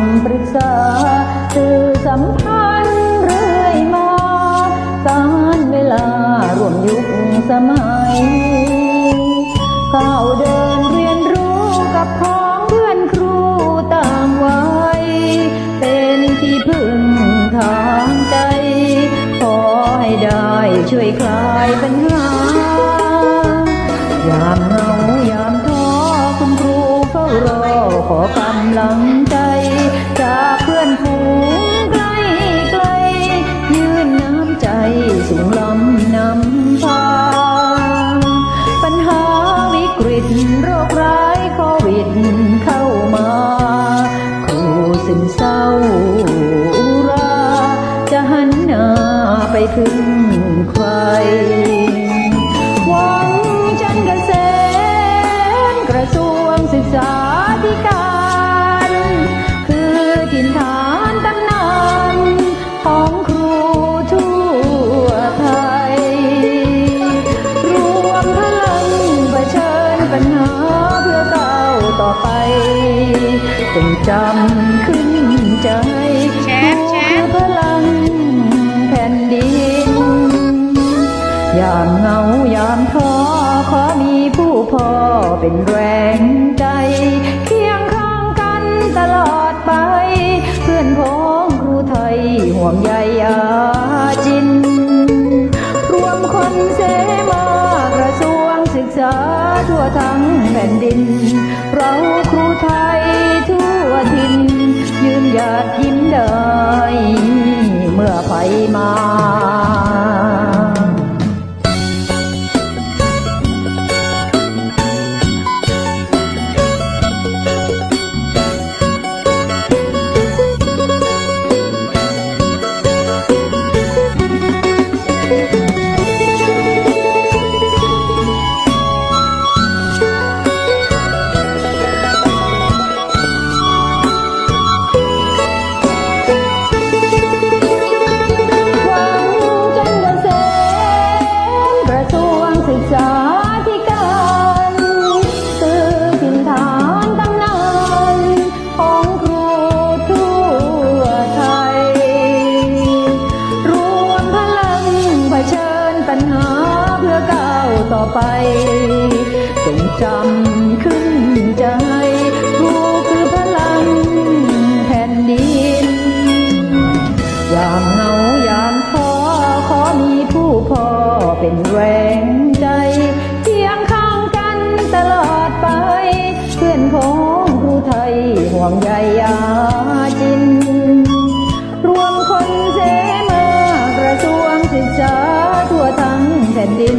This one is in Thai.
ำปรึกษาสื่อสัมพันธ์เรื่อยมาตารเวลาร่วมยุคสมัยก้าวเดินเรียนรู้กับของเพื่อนครูตามวัยเป็นที่พึ่งทางใจ ขอให้ได้ช่วยคลายปัญหา ไปพึ่งใคร หวังจันเกษมกระทรวงศึกษาธิการ คือถิ่นฐานตำนานของครูทั่วไทย รวมพลังเผชิญปัญหาเพื่อก้าวต่อไปจงจำขึ้นใจามเหงายามท้อขอมีผู้พอเป็นแรงใจ เคียงข้างกันตลอดไป เพื่อนพ้องครูไทยห่วงใยอาจิน รวมคนเสมากระทรวงศึกษาทั่วทั้งแผ่นดิน เราครูไทยทั่วทิน ยืนหยัดยิ้มได้ เมื่อภัยมา ไป จงจำขึ้นใจครูคือพลังแผ่นดิน ยามเหงายามท้อขอมีผู้พ่อเป็นแรงใจเคียงข้างกันตลอดไป เพื่อนพ้องครูไทยห่วงใยอาจิน รวมคนเสมากระทรวงศึกษาทั่วทั้งแผ่นดิน